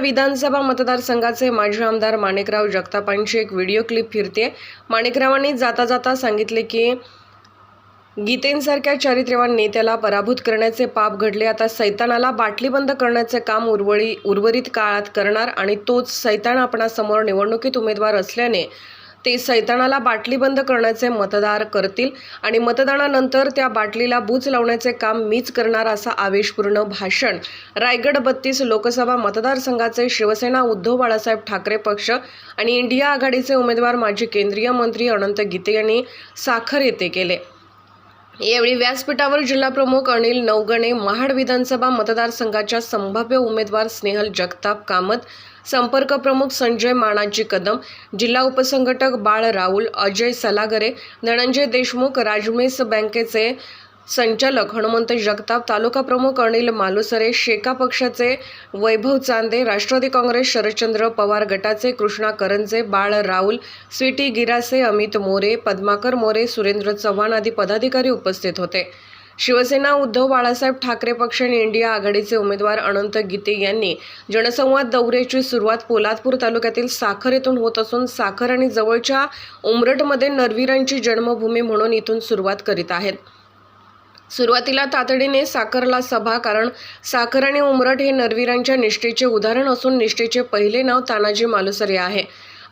विधानसभा मतदारसंघाचे माजी आमदार माणिकराव जगतापांची एक व्हिडिओ क्लिप फिरते. माणिकरावांनी जाता जाता सांगितले की गीतेंसारख्या चारित्र्यवान नेत्याला पराभूत करण्याचे पाप घडले. आता सैतानाला बाटलीबंद करण्याचे काम उर्वळी उर्वरित काळात करणार आणि तोच सैतान आपणासमोर निवडणुकीत उमेदवार असल्याने ते सैतानाला बाटलीबंद करण्याचे मतदार करतील आणि मतदानानंतर त्या बाटलीला बूच लावण्याचे काम मीच करणार असा आवेशपूर्ण भाषण. रायगड बत्तीस लोकसभा मतदारसंघाचे शिवसेना उद्धव बाळासाहेब ठाकरे पक्ष आणि इंडिया आघाडीचे उमेदवार माजी केंद्रीय मंत्री अनंत गीते यांनी साखर येथे केले. यावेळी व्यासपीठावर जिल्हाप्रमुख अनिल नवगणे महाड विधानसभा मतदारसंघाच्या संभाव्य उमेदवार स्नेहल जगताप कामत संपर्क प्रमुख संजय माणाजी कदम जिल्हा उपसंघटक बाळ राऊल अजय सलागरे धनंजय देशमुख राजमेस बँकेचे संचालक हनुमंत जगताप तालुका प्रमुख अनिल मालुसरे शेका पक्षाचे वैभव चांदे राष्ट्रवादी काँग्रेस शरदचंद्र पवार गटाचे कृष्णा करंजे बाळ राऊल स्वीटी गिरासे अमित मोरे पद्माकर मोरे सुरेंद्र चव्हाण आदी पदाधिकारी उपस्थित होते. शिवसेना उद्धव बाळासाहेब ठाकरे पक्ष आणि इंडिया आघाडीचे उमेदवार अनंत गीते यांनी जनसंवाद दौऱ्याची सुरुवात पोलादपूर तालुक्यातील साखर येथून होत असून साखर आणि जवळच्या उमरटमध्ये नरवीरांची जन्मभूमी म्हणून इथून सुरुवात करीत आहेत. सुरुवातीला तातडीने साखरला सभा कारण साखर आणि उमरट हे नरवीरांच्या निष्ठेचे उदाहरण असून निष्ठेचे पहिले नाव तानाजी मालुसरे आहे.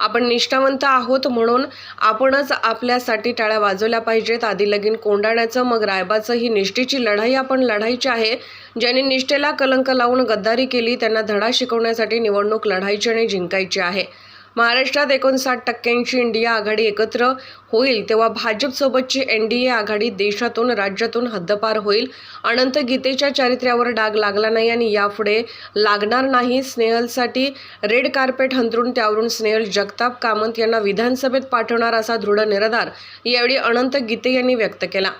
आपण निष्ठावंत आहोत म्हणून आपणच आपल्यासाठी टाळ्या वाजवल्या पाहिजेत. आधी लगीन कोंडाण्याचं मग रायबाचं. ही निष्ठेची लढाई आपण लढायची आहे. ज्यांनी निष्ठेला कलंक लावून गद्दारी केली त्यांना धडा शिकवण्यासाठी निवडणूक लढायची आणि जिंकायची आहे. महाराष्ट्रात एकोणसाठ टक्क्यांची इंडिया आघाडी एकत्र होईल तेव्हा भाजपसोबतची एन डी ए आघाडी देशातून राज्यातून हद्दपार होईल. अनंत गीतेच्या चारित्र्यावर डाग लागला नाही आणि यापुढे लागणार नाही. स्नेहलसाठी रेड कार्पेट हंतरून त्यावरून स्नेहल जगताप कामत यांना विधानसभेत पाठवणार असा दृढ निर्धार यावेळी अनंत गीते यांनी व्यक्त केला.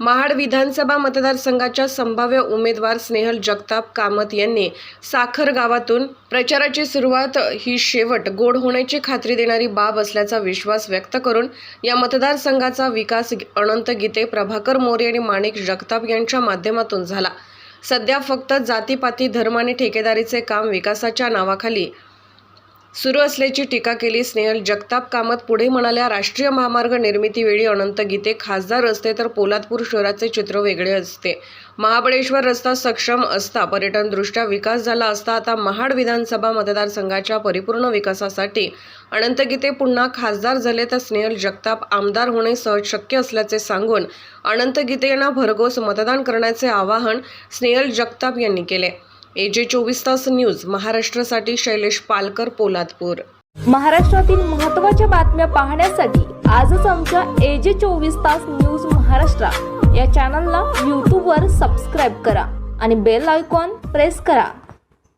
महाड विधानसभा मतदारसंघाच्या संभाव्य उमेदवार स्नेहल जगताप कामत यांनी साखर गावातून प्रचाराची सुरुवात ही शेवट गोड होण्याची खात्री देणारी बाब असल्याचा विश्वास व्यक्त करून या मतदारसंघाचा विकास अनंत गीते प्रभाकर मोरे आणि माणिक जगताप यांच्या माध्यमातून झाला. सध्या फक्त जातीपाती धर्म आणि ठेकेदारीचे काम विकासाच्या नावाखाली सुरू असल्याची टीका केली स्नेहल जगताप कामत पुढे म्हणाल्या राष्ट्रीय महामार्ग निर्मितीवेळी अनंत गीते खासदार असते तर पोलादपूर शहराचे चित्र वेगळे असते. महाबळेश्वर रस्ता सक्षम असता पर्यटनदृष्ट्या विकास झाला असता आता महाड विधानसभा मतदारसंघाच्या परिपूर्ण विकासासाठी अनंत गीते पुन्हा खासदार झाले तर स्नेहल जगताप आमदार होणे सहज शक्य असल्याचे सांगून अनंत गीते यांना भरघोस मतदान करण्याचे आवाहन स्नेहल जगताप यांनी केले. एजे चोवीस तास न्यूज महाराष्ट्रासाठी शैलेश पालकर पोलादपूर. महाराष्ट्रातील महत्त्वाच्या बातम्या पाहण्यासाठी आजच आमच्या एजे चोवीस तास न्यूज महाराष्ट्र या चॅनलला यूट्यूबवर सबस्क्राईब करा आणि बेल आयकॉन प्रेस करा.